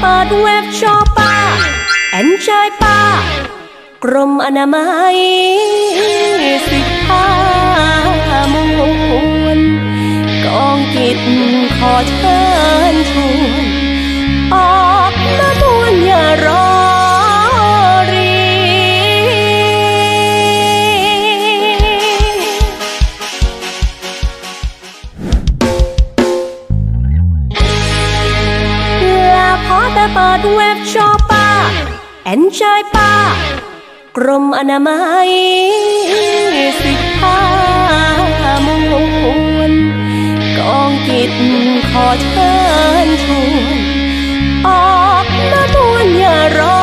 เปิดเว็บชอปป้าแอนชายป้ากรมอนามัยสิบห้ามวลกองกิจขอเชิญชวน อเปิดเว็บชอปป้าแอนชายป้ากรมอนามัยสิทธามวลกองกิจขอเชิญชวนออกมามวนอย่ารอ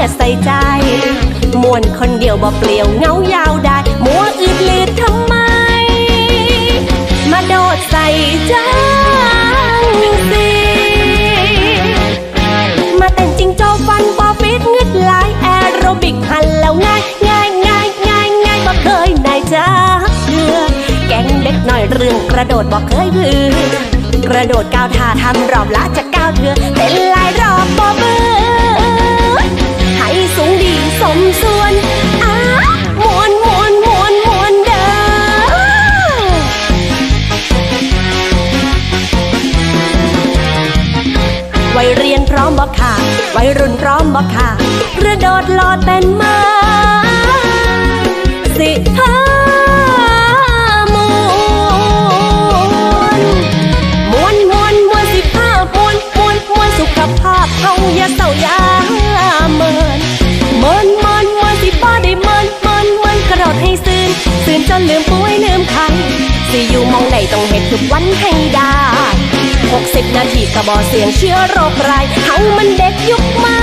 อย่าใส่ใจมวนคนเดียวบ่เปลี่ยวเงายาวได้ มัวอืดลืดทำไม มาโดดใส่จังสิมาเต้นจริงโจฟันบอฟิตงึดหลายแอโรบิกหันแล้วง่ายง่ายง่ายง่ายง่ายบ่เคยนายจ้าเพื่อแกงเด็กหน่อยเรื่องกระโดดบ่เคยพือกระโดดก้าวท่าทำรอบละจะก้าวเถื่อเต้นลายรอบบ่ วัยเรียนพร้อมบ่ค่ะ วัยรุ่นพร้อมบ่ค่ะกระโดดโลดเต้นมาสิพามวนมวนมวนมวนสิพามวนมวนมวนสุขภาพเฮาอย่าเศร้าอย่าเมินเมินเมินมินสิบ่ได้เมินเมินเมินกระโดดให้ซื่นซื่นจนลืมป่วยลืมไข้สิอยู่มองไหนต้องเฮ็ดทุกวันให้ได้ สิบนาทีกระบอเสียงเชื้อโรคไรายเฮามันเด็กยุคใหม่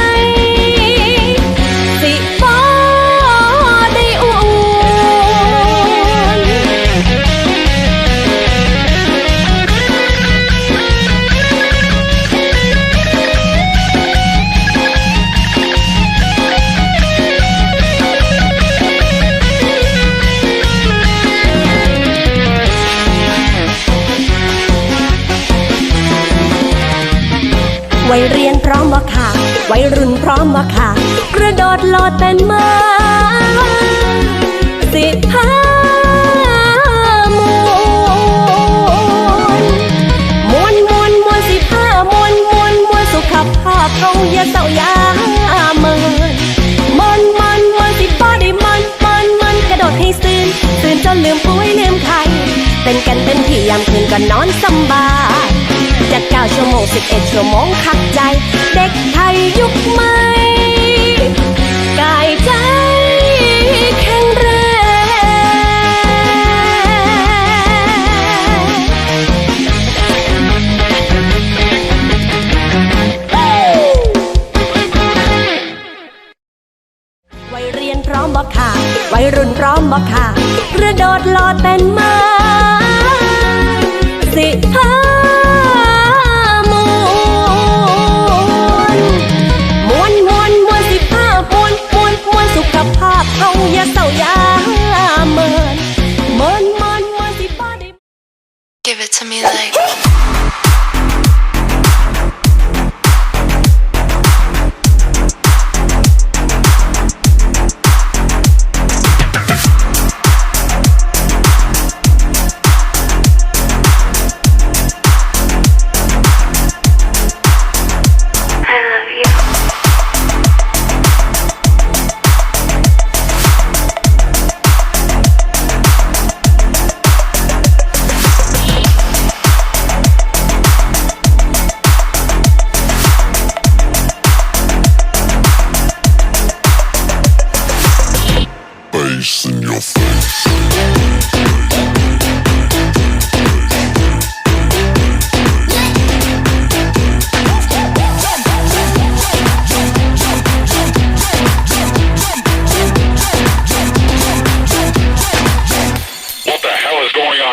วัยเรียนพร้อมบ่ค่ะวัยรุ่นพร้อมบ่ค่ะ กระโดดโลดเต้นมาสิพามวนมวนมวนมวนสิพามวนมวนมวนสุขภาพเขาอย่าเศร้าอย่าเมินมินมินมินสิบ่ได้มินมินมินกระโดดให้ซื่นซื่นจนลืมป่วยลืมไข้เต้นกันเต็มที่ยามคืนก็นอนสบาย 21 ชั่วโมงขับใจ เด็กไทยยุคใหม่กายใจแข็งแรงวัยเรียนพร้อมบอกค่ะวัยรุ่นพร้อมบอกค่ะกระโดดโลดเป็นมา Give it to me like.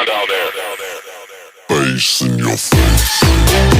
down there. Face in your face.